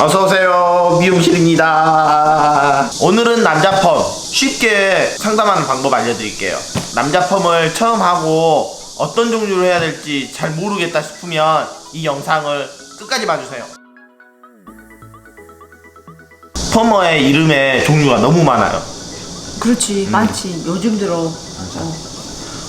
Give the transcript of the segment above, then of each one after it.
어서오세요 미용실입니다. 오늘은 남자 펌. 쉽게 상담하는 방법 알려드릴게요. 남자 펌을 처음 하고 어떤 종류로 해야 될지 잘 모르겠다 싶으면 이 영상을 끝까지 봐주세요. 펌머의 이름에 종류가 너무 많아요. 그렇지. 음. 많지. 요즘 들어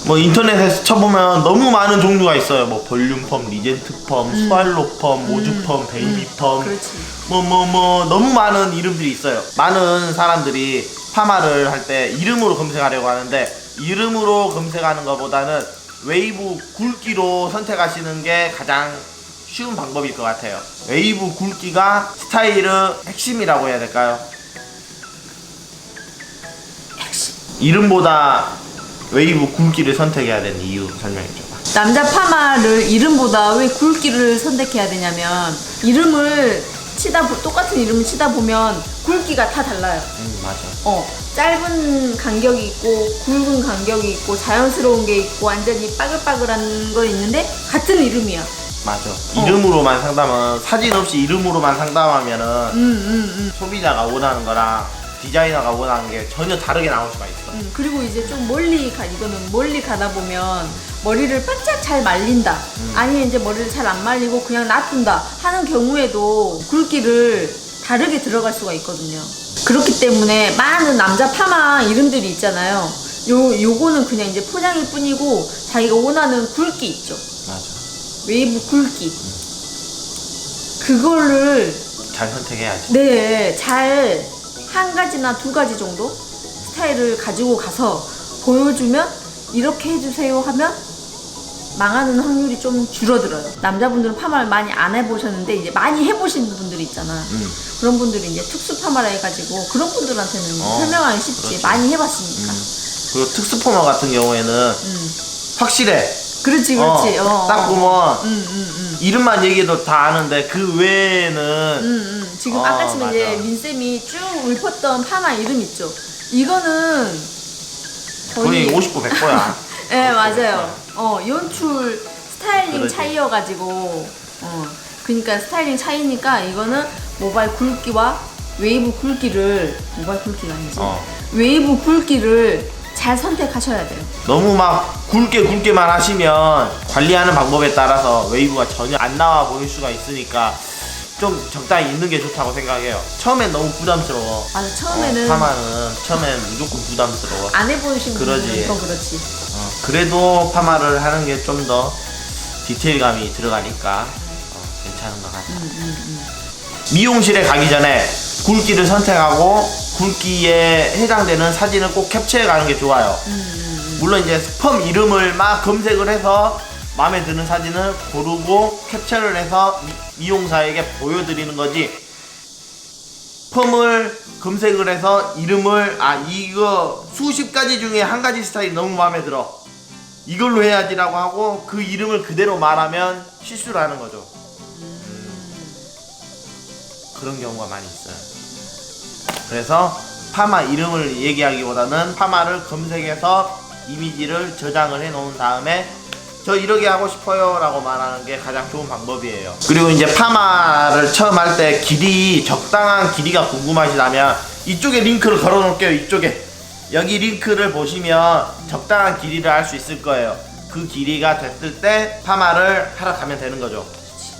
뭐 인터넷에서 쳐보면 너무 많은 종류가 있어요. 뭐 볼륨 펌, 리젠트 펌, 스왈로 펌, 모주 펌, 베이비 펌. 그렇지. 뭐 뭐 뭐 너무 많은 이름들이 있어요. 많은 사람들이 파마를 할 때 이름으로 검색하려고 하는데 이름으로 검색하는 것보다는 웨이브 굵기로 선택하시는 게 가장 쉬운 방법일 것 같아요. 웨이브 굵기가 스타일의 핵심이라고 해야 될까요? 이름보다 웨이브 굵기를 선택해야 되는 이유 설명해줘. 남자 파마를 이름보다 왜 굵기를 선택해야 되냐면 이름을 치다 보- 똑같은 이름을 치다 보면 굵기가 다 달라요 음 맞아. 어 짧은 간격이 있고 굵은 간격이 있고 자연스러운 게 있고 완전히 빠글빠글한 거 있는데 같은 이름이야 맞아. 이름으로만 상담은 사진 없이 이름으로만 상담하면은 음 음 음 소비자가 원하는 거랑 디자이너가 원하는 게 전혀 다르게 나올 수가 있어. 음, 그리고 이제 좀 멀리 가 이거는 멀리 가다 보면 머리를 바짝 잘 말린다 아니면 이제 머리를 잘 안 말리고 그냥 놔둔다 하는 경우에도 굵기를 다르게 들어갈 수가 있거든요 그렇기 때문에 많은 남자 파마 이름들이 있잖아요 요 요거는 그냥 이제 포장일 뿐이고 자기가 원하는 굵기 있죠 맞아. 웨이브 굵기 그거를 잘 선택해야지. 네, 잘 한 가지나 두 가지 정도 스타일을 가지고 가서 보여주면 이렇게 해주세요 하면 망하는 확률이 좀 줄어들어요. 남자분들은 파마를 많이 안 해보셨는데 이제 많이 해보신 분들이 있잖아. 음. 그런 분들이 이제 특수 파마를 해가지고 그런 분들한테는 어, 설명하기 쉽지. 그렇지. 많이 해봤으니까. 음. 그리고 특수 포머 같은 경우에는 음. 확실해. 그렇지, 그렇지. 어, 어, 딱 어. 보면 음, 음, 음. 이름만 얘기해도 다 아는데 그 외에는 음, 음. 지금 어, 아까쯤에 이제 맞아. 민쌤이 쭉 읊었던 파마 이름 있죠. 이거는 거의 50% 100%야. 네 맞아요. 어 연출 스타일링 그러지. 차이여가지고 어 그러니까 스타일링 차이니까 이거는 모발 굵기와 웨이브 굵기를 모발 굵기가 아니지 어. 웨이브 굵기를 잘 선택하셔야 돼요. 너무 막 굵게 굵게만 하시면 관리하는 방법에 따라서 웨이브가 전혀 안 나와 보일 수가 있으니까 좀 적당히 있는 게 좋다고 생각해요. 처음엔 너무 부담스러워. 맞아 처음에는 어, 파마는 처음엔 무조건 부담스러워. 안 해보신 그러지. 분들은 더 그렇지. 어, 그래도 파마를 하는 게 좀 더 디테일감이 들어가니까 어, 괜찮은 것 같아. 음, 미용실에 가기 전에 굵기를 선택하고 굵기에 해당되는 사진을 꼭 캡처해 가는 게 좋아요. 음, 물론 이제 스펌 이름을 막 검색을 해서 마음에 드는 사진을 고르고 캡처를 해서 미- 미용사에게 보여드리는 거지. 펌을 검색을 해서 이름을 아 이거 수십 가지 중에 한 가지 스타일이 너무 마음에 들어 이걸로 해야지라고 하고 그 이름을 그대로 말하면 실수를 하는 거죠. 그런 경우가 많이 있어요. 그래서 파마 이름을 얘기하기보다는 파마를 검색해서 이미지를 저장을 해 놓은 다음에 저 이렇게 하고 싶어요 라고 말하는 게 가장 좋은 방법이에요. 그리고 이제 파마를 처음 할 때 길이 적당한 길이가 궁금하시다면 이쪽에 링크를 걸어 놓을게요. 이쪽에. 여기 링크를 보시면 적당한 길이를 알수 있을 거예요. 그 길이가 됐을 때 파마를 하러 가면 되는 거죠.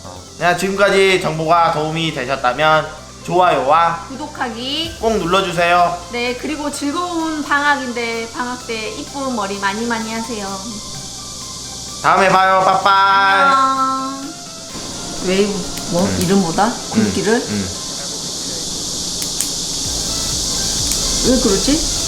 어. 그냥 지금까지 정보가 도움이 되셨다면 좋아요와 구독하기. 꼭 눌러주세요. 네 그리고 즐거운 방학인데 방학 때 이쁜 머리 많이 많이 하세요. 다음에 봐요. 빠빠이. 안녕. 웨이브 뭐 이름보다 굵기를 음. 왜 그러지?